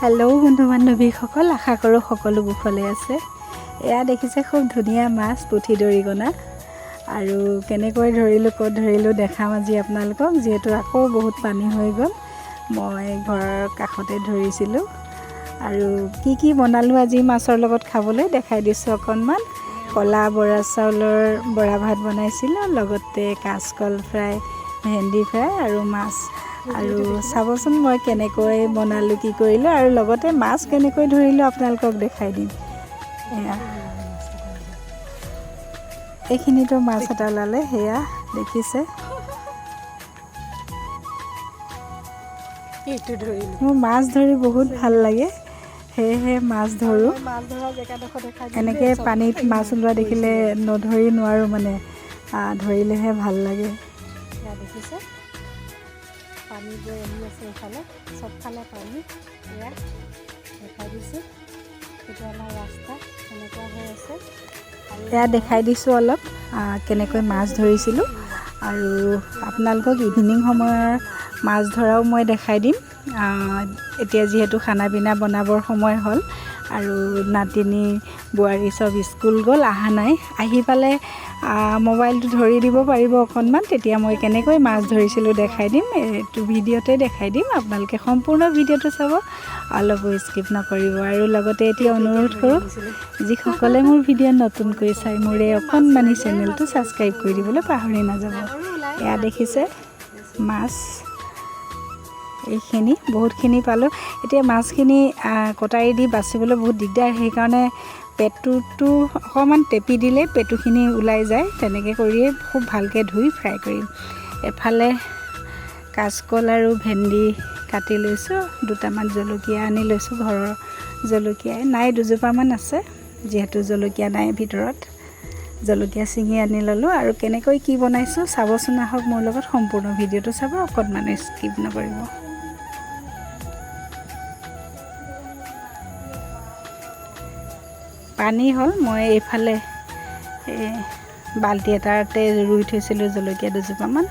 Hello বন্ধু বান্ধৱীসকল আশা কৰোঁ সকলো কুশলে আছে। এয়া দেখিছে খুব ধুনীয়া মাছ পুঠি দৰিকণা। আৰু কেনেকৈ ধৰিলোঁ ক'ত ধৰিলোঁ দেখাম আজি আপোনালোকক যিহেতু আকৌ বহুত পানী হৈ গ'ল। মই ঘৰৰ কাষতে ধৰিছিলোঁ। আৰু কি কি বনালোঁ আজি মাছৰ লগত খাবলৈ দেখাই দিছোঁ অকণমান। ক'লা বৰা চাউলৰ বৰা ভাত বনাইছিলোঁ লগতে কাচকল ফ্ৰাই ভেন্দি ফ্ৰাই আৰু মাছ। আৰু চাবচোন মই কেনেকৈ বনালোঁ কি কৰিলোঁ আৰু লগতে মাছ কেনেকৈ ধৰিলোঁ আপোনালোকক দেখাই দিম। এয়া। এইখিনিতো মাছ এটা ওলালে সেয়া দেখিছে। মোৰ মাছ ধৰি বহুত ভাল লাগে সেয়েহে মাছ ধৰোঁ। এনেকৈ পানীত মাছ ওলোৱা দেখিলে নধৰি নোৱাৰোঁ মানে ধৰিলেহে ভাল লাগে। দেখিছে। পানী গৈ আহি আছে এইফালে, চবফালে পানী এয়া দেখাই দিছোঁ। এইটো আমাৰ ৰাস্তা এনেকুৱা হৈ আছে। এয়া দেখাই দিছোঁ অলপ কেনেকৈ মাছ ধৰিছিলোঁ। আৰু আপোনালোকক ইভিনিং সময়ৰ মাছ ধৰাও মই দেখাই দিম। এতিয়া যিহেতু খানা পিনা বনাবৰ সময় হ'ল আৰু নাতিনী বোৱাৰী চব স্কুল গ'ল অহা নাই। আহি পালে মোবাইলটো ধৰি দিব পাৰিব অকণমান। তেতিয়া মই কেনেকৈ মাছ ধৰিছিলোঁ দেখাই দিম এইটো ভিডিঅ'তে দেখাই দিম। আপোনালোকে সম্পূৰ্ণ ভিডিঅ'টো চাব অলপো স্কিপ নকৰিব। আৰু লগতে এতিয়া অনুৰোধ কৰোঁ যিসকলে মোৰ ভিডিঅ' নতুনকৈ চাই মোৰ এই অকণমানি চেনেলটো ছাবস্ক্ৰাইব কৰি দিবলৈ পাহৰি নাযাব। এয়া দেখিছে মাছ এইখিনি বহুতখিনি পালোঁ। এতিয়া মাছখিনি কটাৰী দি বাচিবলৈ বহুত দিগদাৰ সেইকাৰণে পেটুটো অকণমান টেপি দিলেই পেটুখিনি ওলাই যায়। তেনেকৈ কৰিয়ে খুব ভালকৈ ধুই ফ্ৰাই কৰিম। এফালে কাচকল আৰু ভেন্দি কাটি লৈছোঁ দুটামান জলকীয়া আনি লৈছোঁ ঘৰৰ জলকীয়াই। নাই দুজোপামান আছে যিহেতু জলকীয়া নাই ভিতৰত। জলকীয়া ছিঙি আনি ল'লোঁ আৰু কেনেকৈ কি বনাইছোঁ চাবচোন আহক মোৰ লগত সম্পূৰ্ণ ভিডিঅ'টো চাব অকণমান স্কিপ নকৰিব। পানী হ'ল মই এইফালে এই বাল্টি এটাতে ৰুই থৈছিলোঁ জলকীয়া দুজোপামান।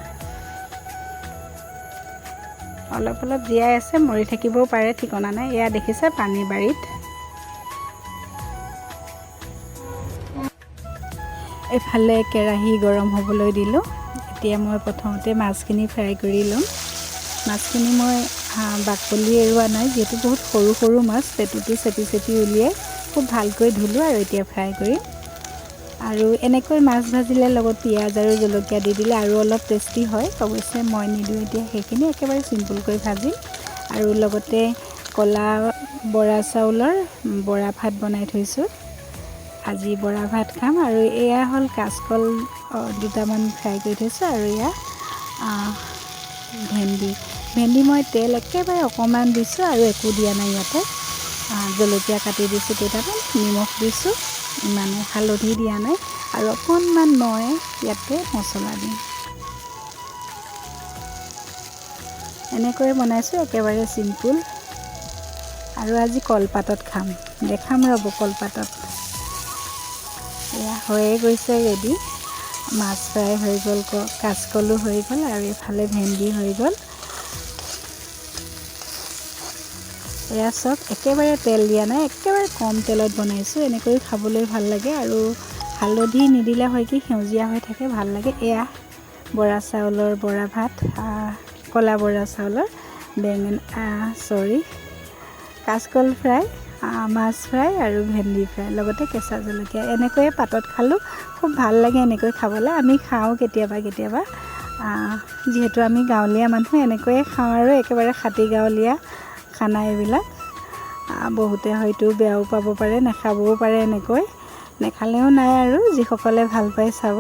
অলপ অলপ জীয়াই আছে মৰি থাকিবও পাৰে ঠিকনা নাই। এয়া দেখিছে পানী বাৰীত। এইফালে কেৰাহী গৰম হ'বলৈ দিলোঁ। এতিয়া মই প্ৰথমতে মাছখিনি ফ্ৰাই কৰি ল'ম। মাছখিনি মই বাকলি এৰুৱা নাই যিহেতু বহুত সৰু সৰু মাছ পেটুটো চেপি চেপি উলিয়াই খুব ভালকৈ ধুলোঁ আৰু এতিয়া ফ্ৰাই কৰিম। আৰু এনেকৈ মাছ ভাজিলে লগত পিঁয়াজ আৰু জলকীয়া দি দিলে আৰু অলপ টেষ্টি হয়। অৱশ্যে মই নিদিওঁ এতিয়া সেইখিনি একেবাৰে চিম্পুলকৈ ভাজিম। আৰু লগতে ক'লা বৰা চাউলৰ বৰা ভাত বনাই থৈছোঁ। আজি বৰা ভাত খাম আৰু এয়া হ'ল কাচকল দুটামান ফ্ৰাই কৰি থৈছোঁ আৰু এয়া ভেন্দি। ভেন্দি মই তেল একেবাৰে অকণমান দিছোঁ আৰু একো দিয়া নাই ইয়াতে। জলকীয়া কাটি দিছোঁ, কেইটামান, নিমখ দিছোঁ, ইমানে হালধি দিয়া নাই, আৰু অকণমান মই ইয়াতে মছলা দিম। এনেকৈয়ে বনাইছোঁ, একেবাৰে চিম্পুল। আৰু আজি কলপাতত খাম। দেখাম ৰ'ব কলপাতত। এয়া হৈয়ে গৈছে ৰেডি মাছ ফ্ৰাই হৈ গ'ল কাচকলো হৈ গ'ল, আৰু এইফালে ভেন্দি হৈ গ'ল। এয়া চব একেবাৰে তেল দিয়া নাই একেবাৰে কম তেলত বনাইছোঁ। এনেকৈ খাবলৈ ভাল লাগে আৰু হালধি নিদিলে হয় কি সেউজীয়া হৈ থাকে ভাল লাগে। এয়া বৰা চাউলৰ বৰা ভাত ক'লা বৰা চাউলৰ বেঙেনা চৰি কাচকল ফ্ৰাই মাছ ফ্ৰাই আৰু ভেন্দি ফ্ৰাই লগতে কেঁচা জলকীয়া। এনেকৈয়ে পাতত খালোঁ খুব ভাল লাগে এনেকৈ খাবলৈ। আমি খাওঁ কেতিয়াবা কেতিয়াবা। যিহেতু আমি গাঁৱলীয়া মানুহ এনেকৈয়ে খাওঁ আৰু একেবাৰে খাটি গাঁৱলীয়া খানা এইবিলাক। আহ, বহুতে হয়তো বেয়াও পাব পাৰে নাখাবও পাৰে এনেকৈ। নেখালেও নাই আৰু যিসকলে ভাল পায় চাব।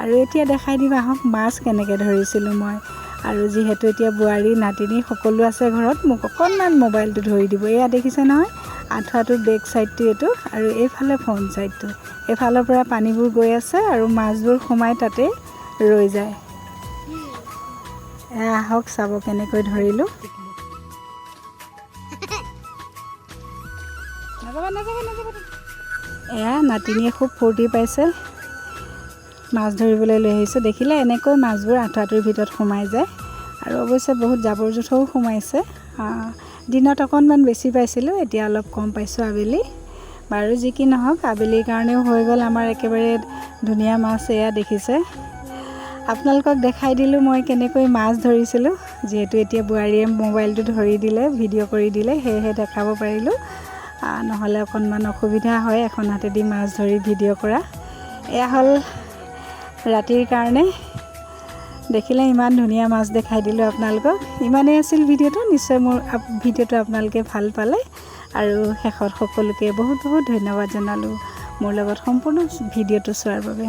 আৰু এতিয়া দেখাই দিম আহক মাছ কেনেকৈ ধৰিছিলোঁ মই। আৰু যিহেতু এতিয়া বোৱাৰী নাতিনী সকলো আছে ঘৰত মোক অকণমান মোবাইলটো ধৰি দিব। এয়া দেখিছে নহয় আঁঠুৱাটোৰ বেক ছাইডটো এইটো আৰু এইফালে ফ্ৰণ্ট ছাইডটো এইফালৰ পৰা পানীবোৰ গৈ আছে আৰু মাছবোৰ সোমাই তাতে ৰৈ যায়। এয়া আহক চাব কেনেকৈ ধৰিলোঁ। এয়া নাতিনীয়ে খুব ফূৰ্তি পাইছে। মাছ ধৰিবলৈ লৈ আহিছোঁ। দেখিলে এনেকৈ মাছবোৰ আঁঠুৱাটোৰ ভিতৰত সোমাই যায়। আৰু অৱশ্যে বহুত জাবৰ জোঁথৰো সোমাইছে। দিনত অকণমান বেছি পাইছিলোঁ এতিয়া অলপ কম পাইছোঁ আবেলি। বাৰু যি কি নহওক আবেলিৰ কাৰণেও হৈ গ'ল আমাৰ একেবাৰে ধুনীয়া মাছ এয়া দেখিছে। আপোনালোকক দেখাই দিলোঁ মই কেনেকৈ মাছ ধৰিছিলোঁ। যিহেতু এতিয়া বোৱাৰীয়ে মোবাইলটো ধৰি দিলে ভিডিঅ' কৰি দিলে সেয়েহে দেখাব পাৰিলোঁ। নহ'লে অকণমান অসুবিধা হয়। এখন হাতেদি মাছ ধৰি ভিডিঅ' কৰা। এয়া হ'ল ৰাতিৰ কাৰণে। দেখিলে ইমান ধুনীয়া মাছ দেখাই দিলোঁ আপোনালোকক। ইমানেই আছিল ভিডিঅ'টো। নিশ্চয় মোৰ ভিডিঅ'টো আপোনালোকে ভাল পালে। আৰু শেষত সকলোকে বহুত বহুত ধন্যবাদ জনালোঁ মোৰ লগত সম্পূৰ্ণ ভিডিঅ'টো চোৱাৰ বাবে।